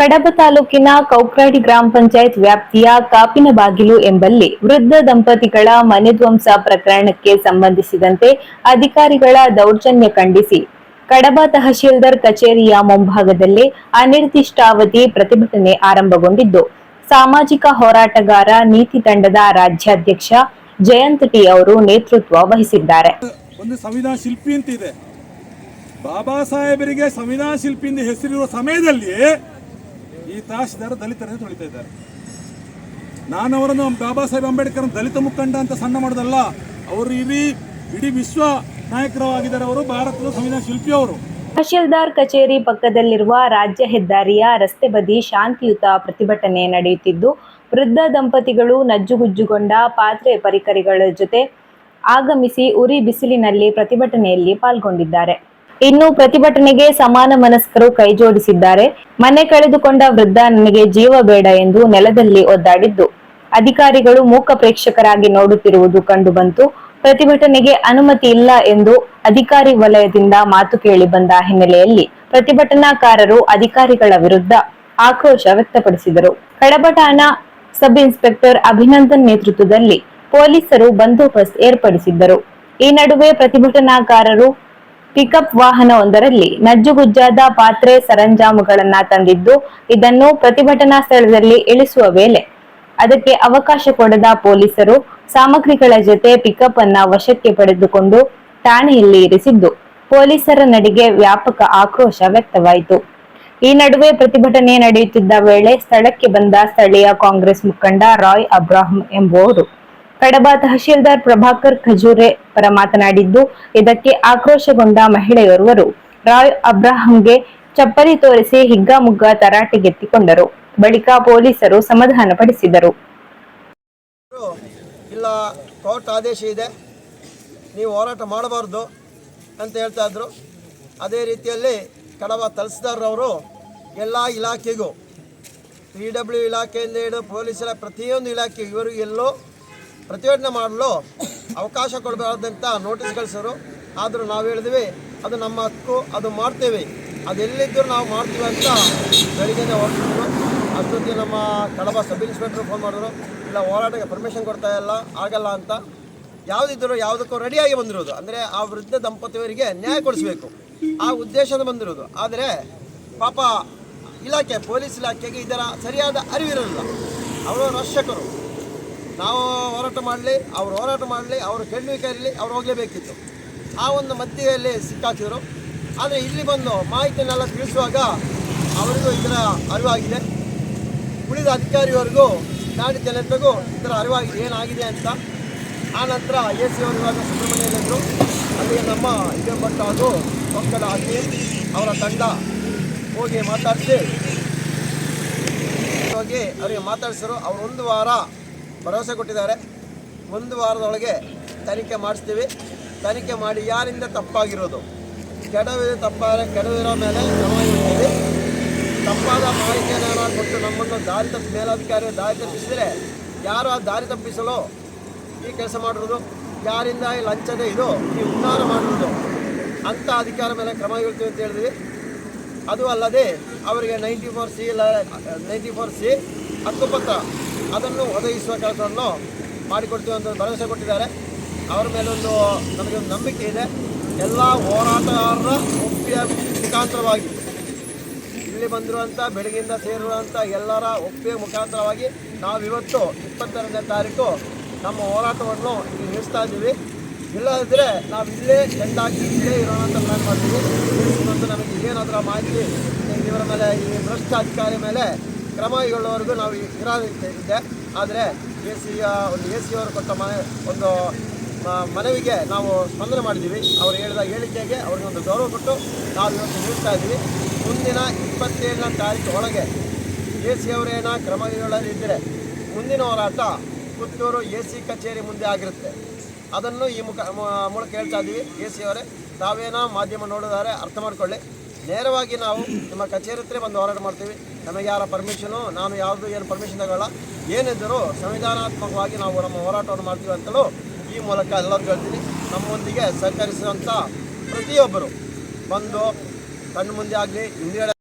ಕಡಬ ತಾಲೂಕಿನ ಕೌಕ್ರಾಡಿ ಗ್ರಾಮ ಪಂಚಾಯತ್ ವ್ಯಾಪ್ತಿಯ ಕಾಪಿನ ಬಾಗಿಲು ಎಂಬಲ್ಲಿ ವೃದ್ಧ ದಂಪತಿಗಳ ಮನೆಧ್ವಂಸ ಪ್ರಕರಣಕ್ಕೆ ಸಂಬಂಧಿಸಿದಂತೆ ಅಧಿಕಾರಿಗಳ ದೌರ್ಜನ್ಯ ಖಂಡಿಸಿ ಕಡಬ ತಹಶೀಲ್ದಾರ್ ಕಚೇರಿಯ ಮುಂಭಾಗದಲ್ಲಿ ಅನಿರ್ದಿಷ್ಟಾವಧಿ ಪ್ರತಿಭಟನೆ ಆರಂಭಗೊಂಡಿದ್ದು, ಸಾಮಾಜಿಕ ಹೋರಾಟಗಾರ ನೀತಿ ತಂಡದ ರಾಜ್ಯಾಧ್ಯಕ್ಷ ಜಯಂತ್ ಟಿ ಅವರು ನೇತೃತ್ವ ವಹಿಸಿದ್ದಾರೆ. ಒಂದು ಸಂವಿಧಾನ ಶಿಲ್ಪಿ ಅಂತ ಇದೆ ಬಾಬಾ ಸಾಹೇಬರಿಗೆ ಸಂವಿಧಾನ ಶಿಲ್ಪಿ ಎಂದು ಹೆಸರಿರುವ ಸಮಯದಲ್ಲಿ ಈ ತಹಶೀಲ್ದಾರ ದಲಿತರನ್ನು ತೊಳಿತಾ ಇದ್ದಾರೆ. ನಾನು ಅವರನ್ನು ಬಾಬಾ ಸಾಹೇಬ್ ಅಂಬೇಡ್ಕರ್ ದಲಿತ ಮುಖಂಡ ಅಂತ ಸಣ್ಣ ಮಾಡೋದಲ್ಲ, ಅವರು ಇಡೀ ಇಡೀ ವಿಶ್ವ ನಾಯಕರಾಗಿದ್ದಾರೆ ಅವರು, ಭಾರತದ ಸಂವಿಧಾನ ಶಿಲ್ಪಿ ಅವರು. ತಹಶೀಲ್ದಾರ್ ಕಚೇರಿ ಪಕ್ಕದಲ್ಲಿರುವ ರಾಜ್ಯ ಹೆದ್ದಾರಿಯ ರಸ್ತೆ ಬದಿ ಶಾಂತಿಯುತ ಪ್ರತಿಭಟನೆ ನಡೆಯುತ್ತಿದ್ದು, ವೃದ್ಧ ದಂಪತಿಗಳು ನಜ್ಜುಗುಜ್ಜುಗೊಂಡ ಪಾತ್ರೆ ಪರಿಕರಗಳ ಜೊತೆ ಆಗಮಿಸಿ ಉರಿ ಬಿಸಿಲಿನಲ್ಲಿ ಪ್ರತಿಭಟನೆಯಲ್ಲಿ ಪಾಲ್ಗೊಂಡಿದ್ದಾರೆ. ಇನ್ನು ಪ್ರತಿಭಟನೆಗೆ ಸಮಾನ ಮನಸ್ಕರು ಕೈಜೋಡಿಸಿದ್ದಾರೆ. ಮನೆ ಕಳೆದುಕೊಂಡ ವೃದ್ಧ ನನಗೆ ಜೀವ ಬೇಡ ಎಂದು ನೆಲದಲ್ಲಿ ಒದ್ದಾಡಿದ್ದು. ಅಧಿಕಾರಿಗಳು ಮೂಕ ಪ್ರೇಕ್ಷಕರಾಗಿ ನೋಡುತ್ತಿರುವುದು ಕಂಡುಬಂತು ಪ್ರತಿಭಟನೆಗೆ ಅನುಮತಿ ಇಲ್ಲ ಎಂದು ಅಧಿಕಾರಿ ವಲಯದಿಂದ ಮಾತು ಕೇಳಿ ಬಂದ ಹಿನ್ನೆಲೆಯಲ್ಲಿ ಪ್ರತಿಭಟನಾಕಾರರು ಅಧಿಕಾರಿಗಳ ವಿರುದ್ಧ ಆಕ್ರೋಶ ವ್ಯಕ್ತಪಡಿಸಿದರು. ಕಡಬಟಾನ ಸಬ್ ಇನ್ಸ್ಪೆಕ್ಟರ್ ಅಭಿನಂದನ್ ನೇತೃತ್ವದಲ್ಲಿ ಪೊಲೀಸರು ಬಂದೋಬಸ್ತ್ ಏರ್ಪಡಿಸಿದ್ದರು. ಈ ನಡುವೆ ಪ್ರತಿಭಟನಾಕಾರರು ಪಿಕಪ್ ವಾಹನವೊಂದರಲ್ಲಿ ನಜ್ಜುಗುಜ್ಜಾದ ಪಾತ್ರೆ ಸರಂಜಾಮುಗಳನ್ನ ತಂದಿದ್ದು ಇದನ್ನು ಪ್ರತಿಭಟನಾ ಸ್ಥಳದಲ್ಲಿ ಇಳಿಸುವ ವೇಳೆ ಅದಕ್ಕೆ ಅವಕಾಶ ಕೊಡದ ಪೊಲೀಸರು ಸಾಮಗ್ರಿಗಳ ಜೊತೆ ಪಿಕಪ್ ಅನ್ನ ವಶಕ್ಕೆ ಪಡೆದುಕೊಂಡು ಠಾಣೆಯಲ್ಲಿ ಇರಿಸಿದ್ದು ಪೊಲೀಸರ ನಡಿಗೆ ವ್ಯಾಪಕ ಆಕ್ರೋಶ ವ್ಯಕ್ತವಾಯಿತು. ಈ ನಡುವೆ ಪ್ರತಿಭಟನೆ ನಡೆಯುತ್ತಿದ್ದ ವೇಳೆ ಸ್ಥಳಕ್ಕೆ ಬಂದ ಸ್ಥಳೀಯ ಕಾಂಗ್ರೆಸ್ ಮುಖಂಡ ರಾಯ್ ಅಬ್ರಾಹಂ ಎಂಬುವರು ಕಡಬ ತಹಶೀಲ್ದಾರ್ ಪ್ರಭಾಕರ್ ಖಜೂರೆ ಪರ ಮಾತನಾಡಿದ್ದು, ಇದಕ್ಕೆ ಆಕ್ರೋಶಗೊಂಡ ಮಹಿಳೆಯೋರ್ವರು, ರಾಯ್ ಅಬ್ರಾಹಂಗೆ ಚಪ್ಪಲಿ ತೋರಿಸಿ ಹಿಗ್ಗಾಮುಗ್ಗ ತರಾಟೆಗೆತ್ತಿಕೊಂಡರು ಬಳಿಕ ಪೊಲೀಸರು ಸಮಾಧಾನ ಪಡಿಸಿದರು. ಇಲ್ಲ, ಕೋರ್ಟ್ ಆದೇಶ ಇದೆ. ನೀವು ಹೋರಾಟ ಮಾಡಬಾರ್ದು ಅಂತ ಹೇಳ್ತಾ ಇದ್ರು. ಅದೇ ರೀತಿಯಲ್ಲಿ ಕಡಬ ತಹಸೀಲ್ದಾರ್ರವರು ಎಲ್ಲ ಇಲಾಖೆಗೂ, ಪಿ ಡಬ್ಲ್ಯೂ ಇಲಾಖೆಯಿಂದ ಹಿಡಿದು ಪೊಲೀಸರ ಪ್ರತಿಯೊಂದು ಇಲಾಖೆ ಇವರು ಎಲ್ಲೋ ಪ್ರತಿಭಟನೆ ಮಾಡಲು ಅವಕಾಶ ಕೊಡಬಾರ್ದಂತ ನೋಟಿಸ್ ಕಳಿಸೋರು ಆದರೂ ನಾವು ಹೇಳಿದ್ವಿ, ಅದು ನಮ್ಮ ಹಕ್ಕು, ಅದು ಮಾಡ್ತೇವೆ. ಅದೆಲ್ಲಿದ್ದರೂ ನಾವು ಮಾಡ್ತೀವಿ ಅಂತ ಬೆಳಿಗ್ಗೆ ಹೊರಟಿದ್ರು. ಅಷ್ಟೊತ್ತಿಗೆ ನಮ್ಮ ಕಡಬ ಸಬ್ ಇನ್ಸ್ಪೆಕ್ಟ್ರ್ ಫೋನ್ ಮಾಡಿದ್ರು. ಇಲ್ಲ, ಹೋರಾಟಕ್ಕೆ ಪರ್ಮಿಷನ್ ಕೊಡ್ತಾ ಇಲ್ಲ, ಆಗಲ್ಲ ಅಂತ. ಯಾವುದಿದ್ದರೂ ಯಾವುದಕ್ಕೂ ರೆಡಿಯಾಗಿ ಬಂದಿರೋದು. ಅಂದರೆ ಆ ವೃದ್ಧ ದಂಪತಿಯವರಿಗೆ ನ್ಯಾಯ ಕೊಡಿಸ್ಬೇಕು. ಆ ಉದ್ದೇಶದ ಬಂದಿರೋದು. ಆದರೆ ಪಾಪ ಇಲಾಖೆ, ಪೊಲೀಸ್ ಇಲಾಖೆಗೆ ಇದರ ಸರಿಯಾದ ಅರಿವಿರಲಿಲ್ಲ. ಅವರು ರಕ್ಷಕರು. ನಾವು ಹೋರಾಟ ಮಾಡಲಿ, ಅವರು ಹೋರಾಟ ಮಾಡಲಿ, ಅವರು ಕೆಳ್ವಿಕೆ ಇರಲಿ, ಅವ್ರು ಹೋಗಲೇಬೇಕಿತ್ತು. ಆ ಒಂದು ಮಧ್ಯೆಯಲ್ಲಿ ಸಿಕ್ಕಾಕಿದರು. ಆದರೆ ಇಲ್ಲಿ ಬಂದು ಮಾಹಿತಿಯನ್ನೆಲ್ಲ ತಿಳಿಸುವಾಗ ಅವರಿಗೂ ಇದರ ಅರಿವಾಗಿದೆ. ಉಳಿದ ಅಧಿಕಾರಿಯವರೆಗೂ ನಾಡಿ ಜನತೆಗೂ ಇದರ ಅರಿವಾಗಿದೆ, ಏನಾಗಿದೆ ಅಂತ. ಆ ನಂತರ ಎ ಸಿ ಅವರು ಇವಾಗ ಸುಬ್ರಹ್ಮಣ್ಯಲ್ಲಿದ್ದರು ಅಲ್ಲಿಗೆ ನಮ್ಮ ಇದೇ ಭಟ್ ಹಾಗೂ ಮಕ್ಕಳ ಆಗಿ ಅವರ ತಂಡ ಹೋಗಿ ಮಾತಾಡಿಸಿ ಹೋಗಿ ಅವರಿಗೆ ಮಾತಾಡಿಸಿದ್ರು. ಅವರು ಒಂದು ವಾರ ಭರವಸೆ ಕೊಟ್ಟಿದ್ದಾರೆ. ಒಂದು ವಾರದೊಳಗೆ ತನಿಖೆ ಮಾಡಿಸ್ತೀವಿ. ತನಿಖೆ ಮಾಡಿ ಯಾರಿಂದ ತಪ್ಪಾಗಿರೋದು? ಕೆಡವಿದೆ ತಪ್ಪಾದರೆ ಕೆಡವಿರೋ ಮೇಲೆ ಕ್ರಮ ತಪ್ಪಾದ ಮಾಹಿತಿಯನ್ನು ಕೊಟ್ಟು ನಮ್ಮನ್ನು ದಾರಿ ತಪ್ಪಿ ಮೇಲಾಧಿಕಾರಿ ದಾರಿ ತಪ್ಪಿಸಿದರೆ ಯಾರು ಆ ದಾರಿ ತಪ್ಪಿಸಲು ಈ ಕೆಲಸ ಮಾಡಿರೋದು? ಯಾರಿಂದ ಈ ಲಂಚದ ಇದು, ಈ ಉನ್ನಾರ ಮಾಡಿರೋದು? ಅಂಥ ಅಧಿಕಾರ ಮೇಲೆ ಕ್ರಮ ಇರ್ತೀವಿ ಅಂತ ಹೇಳಿದ್ವಿ. ಅದು ಅಲ್ಲದೆ ಅವರಿಗೆ ninety four C, ninety four C ಹಕ್ಕುಪತ್ರ ಅದನ್ನು ಒದಗಿಸುವ ಕೆಲಸವನ್ನು ಮಾಡಿಕೊಡ್ತೀವಿ ಅಂತ ಭರವಸೆ ಕೊಟ್ಟಿದ್ದಾರೆ. ಅವರ ಮೇಲೊಂದು ನಮಗೆ ಒಂದು ನಂಬಿಕೆ ಇದೆ. ಎಲ್ಲ ಹೋರಾಟಗಾರರ ಒಪ್ಪಿಯ ಮುಖಾಂತರವಾಗಿ ಇಲ್ಲಿ ಬಂದಿರುವಂಥ, ಬೆಳಗ್ಗೆಯಿಂದ ಸೇರಿರುವಂಥ ಎಲ್ಲರ ಒಪ್ಪಿಗೆ ಮುಖಾಂತರವಾಗಿ ನಾವಿವತ್ತು ಇಪ್ಪತ್ತೆರಡನೇ ತಾರೀಕು ನಮ್ಮ ಹೋರಾಟವನ್ನು ಇಲ್ಲಿ ನಿಲ್ಲಿಸ್ತಾ ಇದ್ದೀವಿ. ಇಲ್ಲದಿದ್ದರೆ ನಾವು ಇಲ್ಲೇ ಚೆಂದಾಗಿ ಇಲ್ಲೇ ಇರೋಣ ಅಂತ ಪ್ಲಾನ್ ಮಾಡ್ತೀವಿ ನಮಗೆ ಏನಾದರೂ ಮಾಹಿತಿ ಇವರ ಮೇಲೆ, ಈ ಭ್ರಷ್ಟ ಅಧಿಕಾರಿ ಮೇಲೆ ಕ್ರಮ ಕೈಗೊಳ್ಳೋವರೆಗೂ ನಾವು ಇರೋದಿದೆ ಆದರೆ ಎ ಸಿ ಒಂದು ಎ ಸಿ ಅವರು ಕೊಟ್ಟ ಮನೆ, ಒಂದು ಮನವಿಗೆ ನಾವು ಸ್ಪಂದನೆ ಮಾಡಿದ್ದೀವಿ ಅವರು ಹೇಳಿದ ಹೇಳಿಕೆಗೆ ಅವ್ರಿಗೆ ಒಂದು ಗೌರವ ಕೊಟ್ಟು ನಾವು ಇವತ್ತು ನೀಡ್ತಾ ಇದ್ದೀವಿ. ಮುಂದಿನ ಇಪ್ಪತ್ತೇಳನೇ ತಾರೀಕು ಒಳಗೆ ಎ ಸಿ ಅವರೇನ ಮುಂದಿನ ಹೋರಾಟ ಪುತ್ತೂರು ಎ ಸಿ ಕಚೇರಿ ಮುಂದೆ ಆಗಿರುತ್ತೆ. ಅದನ್ನು ಈ ಮುಖ ಮೂಲಕ ಹೇಳ್ತಾ ಇದ್ದೀವಿ. ಎ ಸಿ ಅವರೇ ತಾವೇನೋ ಮಾಧ್ಯಮ ನೋಡಿದರೆ ಅರ್ಥ ಮಾಡ್ಕೊಳ್ಳಿ. ನೇರವಾಗಿ ನಾವು ನಮ್ಮ ಕಚೇರಿ ಹತ್ರ ಬಂದು ಹೋರಾಟ ಮಾಡ್ತೀವಿ. ನಮಗೆ ಯಾರ ಪರ್ಮಿಷನು ನಾನು ಯಾವುದು ಏನು ಪರ್ಮಿಷನ್ ತಗೊಳ್ಳ ಏನಿದ್ದರೂ ಸಂವಿಧಾನಾತ್ಮಕವಾಗಿ ನಾವು ನಮ್ಮ ಹೋರಾಟವನ್ನು ಮಾಡ್ತೀವಿ ಅಂತಲೂ ಈ ಮೂಲಕ ಎಲ್ಲರಿಗೂ ಹೇಳ್ತೀನಿ. ನಮ್ಮೊಂದಿಗೆ ಸಹಕರಿಸಿದಂಥ ಪ್ರತಿಯೊಬ್ಬರು ಬಂದು ಕಣ್ಣು ಮುಂದೆ ಆಗಲಿ, ಹಿಂದೆ